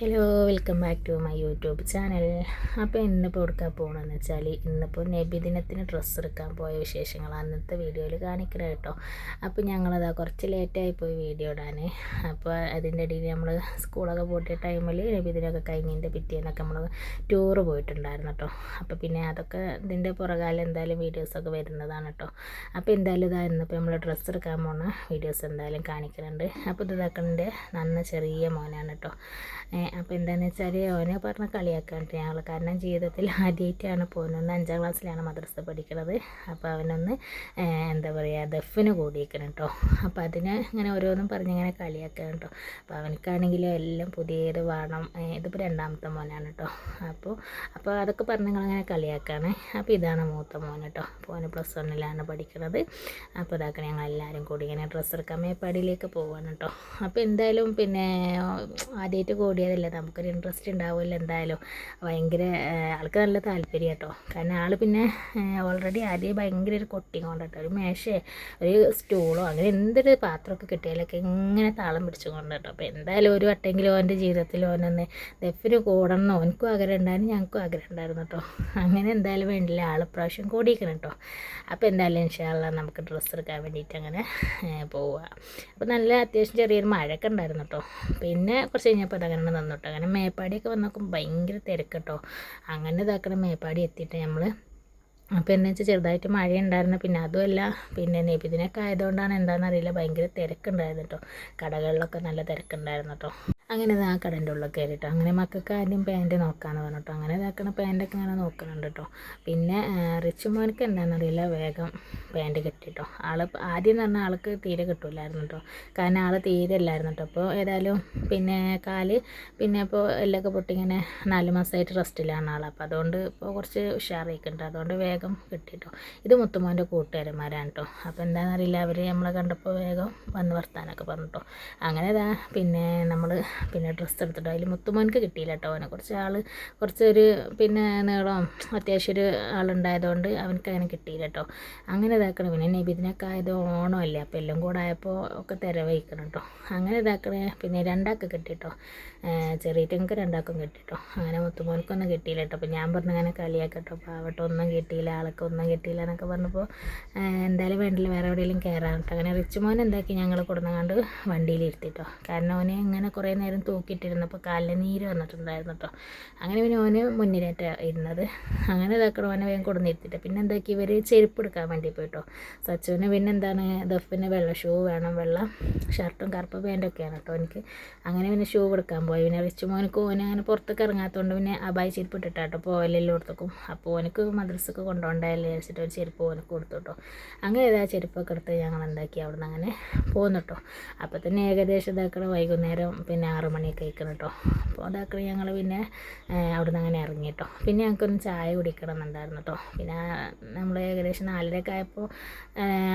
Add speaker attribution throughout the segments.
Speaker 1: Hello welcome back to my YouTube channel അപ്പോൾ ഇന്നിപ്പോൾ എടുക്കാൻ പോകണമെന്ന് വെച്ചാൽ ഇന്നിപ്പോൾ നബിദിനത്തിന് ഡ്രസ്സ് എടുക്കാൻ പോയ വിശേഷങ്ങൾ അന്നത്തെ വീഡിയോയിൽ കാണിക്കണം കേട്ടോ. അപ്പോൾ ഞങ്ങളതാ കുറച്ച് ലേറ്റായി പോയി വീഡിയോ ഇടാൻ അപ്പോൾ അതിന്റെ ഇടയിൽ നമ്മൾ സ്കൂളൊക്കെ പോട്ടിയ ടൈമിൽ നബിദിനമൊക്കെ കഴിഞ്ഞതിന്റെ പിറ്റേന്നൊക്കെ നമ്മൾ ടൂറ് പോയിട്ടുണ്ടായിരുന്നു കേട്ടോ. അപ്പോൾ പിന്നെ അതൊക്കെ ഇതിന്റെ പുറകാലം എന്തായാലും വീഡിയോസൊക്കെ വരുന്നതാണ് കേട്ടോ. അപ്പോൾ എന്തായാലും ഇതാ ഇന്നിപ്പോൾ നമ്മൾ ഡ്രസ്സ് എടുക്കാൻ പോകുന്ന വീഡിയോസ് എന്തായാലും കാണിക്കുന്നുണ്ട് അപ്പോൾ ഇത് ഇതാക്കണിന്റെ നന്ന ചെറിയ മോനാണ് കേട്ടോ. അപ്പോൾ എന്താണെന്ന് വെച്ചാൽ ഓനെ പറഞ്ഞ കളിയാക്കാൻ ഞങ്ങൾ കാരണം ജീവിതത്തിൽ ആദ്യമായിട്ടാണ് പോകുന്നത് അഞ്ചാം ക്ലാസ്സിലാണ് മദ്രസ പഠിക്കുന്നത് അപ്പോൾ അവനൊന്ന് എന്താ പറയുക ദഫിന് കൂടിയിരിക്കണം കേട്ടോ അപ്പോൾ അതിന് ഇങ്ങനെ ഓരോന്നും പറഞ്ഞ് ഇങ്ങനെ കളിയാക്കണം കേട്ടോ അപ്പോൾ അവനക്കാണെങ്കിലും എല്ലാം പുതിയത് വേണം. ഇതിപ്പോൾ രണ്ടാമത്തെ മോനാണ് കേട്ടോ അപ്പോൾ അപ്പോൾ അതൊക്കെ പറഞ്ഞ് നിങ്ങളിങ്ങനെ കളിയാക്കാണ്. അപ്പോൾ ഇതാണ് മൂത്ത മോൻ കേട്ടോ ഓന് പ്ലസ് വണ്ണിലാണ് പഠിക്കുന്നത് അപ്പോൾ ഇതാക്കണം ഞങ്ങൾ എല്ലാവരും കൂടി ഇങ്ങനെ ഡ്രസ്സ് എടുക്കാൻ മേപ്പാടിയിലേക്ക് പോവാണ് കേട്ടോ അപ്പോൾ എന്തായാലും പിന്നെ ആദ്യമായിട്ട് കൂടിയതല്ലേ അല്ലേ നമുക്കൊരു ഇൻട്രസ്റ്റ് ഉണ്ടാവുമല്ലോ എന്തായാലും. ഭയങ്കര ആൾക്ക് നല്ല താല്പര്യം കേട്ടോ. കാരണം ആൾ പിന്നെ ഓൾറെഡി ആദ്യം ഭയങ്കര ഒരു കൊട്ടിങ് കൊണ്ടിട്ട് ഒരു മേശേ ഒരു സ്റ്റൂളോ അങ്ങനെ എന്തൊരു പാത്രമൊക്കെ കിട്ടിയാലൊക്കെ ഇങ്ങനെ താളം പിടിച്ചു കൊണ്ട് കേട്ടോ. അപ്പോൾ എന്തായാലും ഒരു വട്ടെങ്കിലും ഓന്റെ ജീവിതത്തിൽ ഓനൊന്ന് ദഫിന് കൂടണം ഓനക്കും ആഗ്രഹം ഉണ്ടായിരുന്നു ഞങ്ങൾക്കും ആഗ്രഹം ഉണ്ടായിരുന്നു കേട്ടോ. അങ്ങനെ എന്തായാലും വേണ്ടില്ല. ആൾ പ്രാവശ്യം കൂടിയിരിക്കണം കേട്ടോ. അപ്പോൾ എന്തായാലും ഇൻഷാല്ല നമുക്ക് ഡ്രസ്സ് എടുക്കാൻ വേണ്ടിയിട്ട് അങ്ങനെ പോവുക അപ്പോൾ നല്ല അത്യാവശ്യം ചെറിയൊരു മഴയൊക്കെ ഉണ്ടായിരുന്നു കേട്ടോ. പിന്നെ കുറച്ച് കഴിഞ്ഞപ്പോൾ അതങ്ങനെ നിന്നു കേട്ടോ അങ്ങനെ മേപ്പാടിയൊക്കെ വന്ന് നോക്കുമ്പോൾ ഭയങ്കര തിരക്ക് കേട്ടോ അങ്ങനെ ഇതാക്കണം മേപ്പാടി എത്തിയിട്ട് നമ്മൾ അപ്പോൾ എന്നു വെച്ചാൽ ചെറുതായിട്ട് മഴ ഉണ്ടായിരുന്നു പിന്നെ അതുമല്ല പിന്നെ നെബിദിനൊക്കെ ആയതുകൊണ്ടാണ് എന്താണെന്നറിയില്ല ഭയങ്കര തിരക്കുണ്ടായിരുന്നു കേട്ടോ കടകളിലൊക്കെ നല്ല തിരക്കുണ്ടായിരുന്നു കേട്ടോ അങ്ങനെ ആ കടന്റെ ഉള്ളിൽ കയറിട്ടോ അങ്ങനെ മക്കൾക്ക് ആദ്യം പാന്റ് നോക്കാമെന്ന് പറഞ്ഞിട്ടോ. അങ്ങനെ ഇതാക്കണ പാന്റൊക്കെ ഇങ്ങനെ നോക്കുന്നുണ്ട് കേട്ടോ പിന്നെ റിച്ച് മോനക്ക് എന്താണെന്നറിയില്ല വേഗം പാന്റ് കിട്ടിട്ടോ. ആൾ ആദ്യം എന്ന് പറഞ്ഞാൽ ആൾക്ക് തീരെ കിട്ടില്ലായിരുന്നു കേട്ടോ കാരണം ആൾ തീരെ ഇല്ലായിരുന്നു കേട്ടോ അപ്പോൾ ഏതായാലും പിന്നെ കാൽ പിന്നെ ഇപ്പോൾ എല്ലൊക്കെ പൊട്ടിങ്ങനെ നാല് മാസമായിട്ട് റെസ്റ്റിലാണ് ആൾ അപ്പോൾ അതുകൊണ്ട് ഇപ്പോൾ കുറച്ച് ഉഷാറായിക്കുന്നുണ്ട് അതുകൊണ്ട് വേഗം കിട്ടിട്ടോ. ഇത് മുത്തുമോന്റെ കൂട്ടുകാരന്മാരാണ് കേട്ടോ അപ്പോൾ എന്താണെന്നറിയില്ല അവർ നമ്മളെ കണ്ടപ്പോൾ വേഗം വന്ന് വർത്താനൊക്കെ പറഞ്ഞിട്ടോ അങ്ങനെ ഇതാ പിന്നെ നമ്മൾ പിന്നെ ഡ്രസ്സ് എടുത്തിട്ട് അതിൽ മുത്തുമോനക്ക് കിട്ടിയില്ല കേട്ടോ അവനെ. കുറച്ച് ആൾ കുറച്ചൊരു പിന്നെ നീളം അത്യാവശ്യം ഒരു ആളുണ്ടായതുകൊണ്ട് അവനക്ക് അങ്ങനെ കിട്ടിയില്ല കേട്ടോ അങ്ങനെ ഇതാക്കണം. പിന്നെ നബിദിനൊക്കെ ആയത് ഓണമല്ലേ? അപ്പോൾ എല്ലാം കൂടെ ആയപ്പോൾ ഒക്കെ തിരവഹിക്കണം കേട്ടോ അങ്ങനെ ഇതാക്കണേ. പിന്നെ രണ്ടാൾക്ക് കിട്ടിട്ടോ ചെറിയറ്റങ്ങൾക്ക് രണ്ടാക്കും കിട്ടിട്ടോ അങ്ങനെ മുത്തുമോനക്കൊന്നും കിട്ടിയില്ല കേട്ടോ അപ്പോൾ ഞാൻ പറഞ്ഞു അങ്ങനെ കളിയാക്കട്ടോ പാവട്ടോ ഒന്നും കിട്ടിയില്ല ആൾക്ക് ഒന്നും കിട്ടിയില്ല എന്നൊക്കെ പറഞ്ഞപ്പോൾ എന്തായാലും വേണ്ടില്ല വേറെ എവിടെയെങ്കിലും കയറാൻ കേട്ടോ അങ്ങനെ റിച്ച് മോൻ എന്താക്കി ഞങ്ങൾ കൊടുന്നങ്ങാണ്ട് വണ്ടിയിൽ ഇരുത്തിട്ടോ കാരണം അവനെ ഇങ്ങനെ കുറേ നേരം നേരം തൂക്കിയിട്ടിരുന്നപ്പോൾ കാലിൽ നീര് വന്നിട്ടുണ്ടായിരുന്നു കേട്ടോ അങ്ങനെ പിന്നെ ഓന് മുന്നിലേറ്റ ഇരുന്നത്. അങ്ങനെ ഇതാക്കണം ഓനെ വേഗം കൊടുന്നിരുത്തിട്ട് പിന്നെ എന്താക്കി ഇവർ ചെരുപ്പ് എടുക്കാൻ വേണ്ടി പോയിട്ടോ. സച്ചുവിന് പിന്നെ എന്താണ് ദഫിന് വെള്ള ഷൂ വേണം വെള്ള ഷർട്ടും കറുപ്പ് പാന്റൊക്കെയാണ് കേട്ടോ എനിക്ക് അങ്ങനെ പിന്നെ ഷൂ എടുക്കാൻ പോയി. പിന്നെ റിച്ച് മോനക്ക് ഓന് അങ്ങനെ പുറത്തേക്ക് ഇറങ്ങാത്തതുകൊണ്ട് പിന്നെ അബായി ചെരുപ്പ് ഇട്ടിട്ടാട്ടോ പോവലെല്ലാം കൊടുത്തേക്കും അപ്പോൾ ഓനക്ക് മദ്രസക്ക് കൊണ്ടുപോകണ്ടല്ലേ വെച്ചിട്ട് ഒരു ചെരുപ്പ് ഓനക്ക് കൊടുത്തു കേട്ടോ അങ്ങനെ ഇതാ ചെരുപ്പൊക്കെ എടുത്ത് ഞങ്ങൾ എന്താക്കി അവിടെ നിന്ന് അങ്ങനെ പോന്നു കേട്ടോ അപ്പോൾ തന്നെ ഏകദേശം ഇതാക്കണം വൈകുന്നേരം പിന്നെ ആറ് മണിയൊക്കെ കഴിക്കണം കേട്ടോ അപ്പോൾ അതാക്കി ഞങ്ങൾ പിന്നെ അവിടെ നിന്ന് അങ്ങനെ ഇറങ്ങി കേട്ടോ പിന്നെ ഞങ്ങൾക്കൊന്ന് ചായ കുടിക്കണം എന്നുണ്ടായിരുന്നു കേട്ടോ പിന്നെ നമ്മൾ ഏകദേശം നാലരയൊക്കെ ആയപ്പോൾ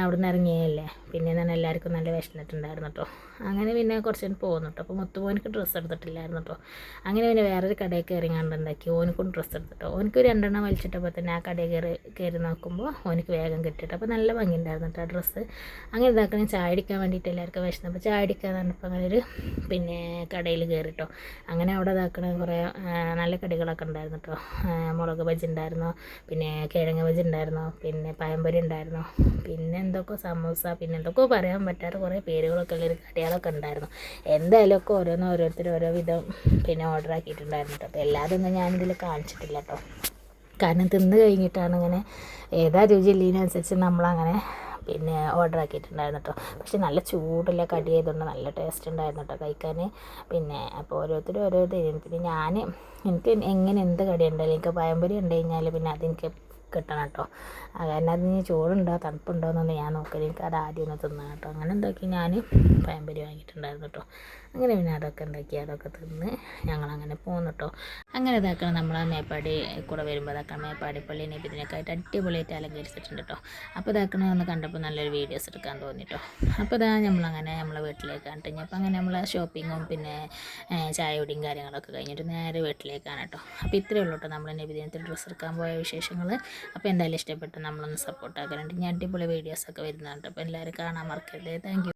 Speaker 1: അവിടെ നിന്ന് ഇറങ്ങിയല്ലേ. പിന്നെ തന്നെ എല്ലാവർക്കും നല്ല വിഷമിട്ടുണ്ടായിരുന്നു കേട്ടോ അങ്ങനെ പിന്നെ കുറച്ച് നേരം പോകുന്നു കേട്ടോ അപ്പോൾ മുത്തുമോനിക്ക് ഡ്രസ്സ് എടുത്തിട്ടില്ലായിരുന്നു കേട്ടോ അങ്ങനെ പിന്നെ വേറൊരു കടയിൽ കയറി കണ്ടുണ്ടാക്കി ഓനിക്കും ഡ്രസ്സ് എടുത്തിട്ടോ. ഓനിക്ക് രണ്ടെണ്ണം വലിച്ചിട്ടപ്പോൾ തന്നെ ആ കടയിൽ കയറി കയറി നോക്കുമ്പോൾ ഓനിക്ക് വേഗം കിട്ടിയിട്ട് അപ്പോൾ നല്ല ഭംഗി ഉണ്ടായിരുന്നു കേട്ടോ ഡ്രസ്സ്. അങ്ങനെ ഇതാക്കണം ചായ അടിക്കാൻ വേണ്ടിയിട്ട് എല്ലാവർക്കും വിഷമം അപ്പോൾ ചായ അടിക്കാൻ പറഞ്ഞപ്പോൾ അങ്ങനെ ഒരു പിന്നെ കടയിൽ കയറിട്ടോ. അങ്ങനെ അവിടെ ഇതാക്കണ കുറേ നല്ല കടികളൊക്കെ ഉണ്ടായിരുന്നു കേട്ടോ മുളക് ബജി ഉണ്ടായിരുന്നു പിന്നെ കിഴങ്ങ് ബജി ഉണ്ടായിരുന്നു പിന്നെ പഴംപൊരി ഉണ്ടായിരുന്നു പിന്നെ എന്തൊക്കെ സമൂസ പിന്നെ എന്തൊക്കെയോ പറയാൻ പറ്റാത്ത കുറേ പേരുകളൊക്കെ ഉള്ളൊരു കടികളൊക്കെ ഉണ്ടായിരുന്നു. എന്തായാലും ഒക്കെ ഓരോന്ന് ഓരോരുത്തർ ഓരോ വിധം പിന്നെ ഓർഡർ ആക്കിയിട്ടുണ്ടായിരുന്നു കേട്ടോ അപ്പോൾ എല്ലാതൊന്നും ഞാനിതിൽ കാണിച്ചിട്ടില്ല കേട്ടോ കാരണം തിന്ന് കഴിഞ്ഞിട്ടാണ് ഇങ്ങനെ ഏതാ രുചി ഇല്ലതിനനുസരിച്ച് നമ്മളങ്ങനെ പിന്നെ ഓർഡർ ആക്കിയിട്ടുണ്ടായിരുന്നു കേട്ടോ പക്ഷേ നല്ല ചൂടുള്ള കടി ആയതുകൊണ്ട് നല്ല ടേസ്റ്റ് ഉണ്ടായിരുന്നു കേട്ടോ കഴിക്കാൻ. പിന്നെ അപ്പോൾ ഓരോരുത്തരും ഓരോ തരും പിന്നെ ഞാൻ എനിക്ക് എങ്ങനെ എന്ത് കടി ഉണ്ടല്ലോ എനിക്ക് പഴംപൊരി ഉണ്ട് കഴിഞ്ഞാൽ പിന്നെ അതെനിക്ക് കിട്ടണം കേട്ടോ കാരണം അതിന് ചൂടുണ്ടോ തണുപ്പുണ്ടോ എന്നൊന്നും ഞാൻ നോക്കുക എനിക്ക് അത് ആദ്യം ഒന്ന് തിന്നാം കേട്ടോ അങ്ങനെ എന്താക്കി ഞാൻ പഴംപൊരി വാങ്ങിയിട്ടുണ്ടായിരുന്നു കേട്ടോ അങ്ങനെ പിന്നെ അതൊക്കെ ഉണ്ടാക്കി അതൊക്കെ തിന്ന് ഞങ്ങളങ്ങനെ പോകുന്നു കേട്ടോ അങ്ങനെ ഇതാക്കണം നമ്മൾ ആ മേപ്പാടി കൂടെ വരുമ്പോൾ ഇതാക്കണം മേപ്പാടി പള്ളി ഇതിനൊക്കെ ആയിട്ട് അടിപൊളിയായിട്ട് അലങ്കരിച്ചിട്ടുണ്ട് കേട്ടോ അപ്പോൾ ഇതാക്കണം ഒന്ന് കണ്ടപ്പോൾ നല്ലൊരു വീഡിയോസ് എടുക്കാൻ തോന്നി കേട്ടോ അപ്പോൾ ഇതാ നമ്മളങ്ങനെ നമ്മളെ വീട്ടിലേക്ക് കണ്ടിട്ട് അപ്പോൾ അങ്ങനെ നമ്മൾ ഷോപ്പിങ്ങും പിന്നെ ചായ കുടിയും കാര്യങ്ങളൊക്കെ കഴിഞ്ഞിട്ട് നേരെ വീട്ടിലേക്കാണ് കേട്ടോ അപ്പോൾ ഇത്രയേ ഉള്ളൂ കേട്ടോ നമ്മൾ നബിദിനത്തിൽ ഡ്രസ്സ് എടുക്കാൻ പോയ വിശേഷങ്ങൾ അപ്പോൾ എന്തായാലും ഇഷ്ടപ്പെട്ട് നമ്മളൊന്ന് സപ്പോർട്ട് ആക്കാനുണ്ട്. ഞാൻ അടിപൊളി വീഡിയോസൊക്കെ വരുന്നുണ്ട്. അപ്പോൾ എല്ലാവരും കാണാൻ മറക്കരുത്. താങ്ക്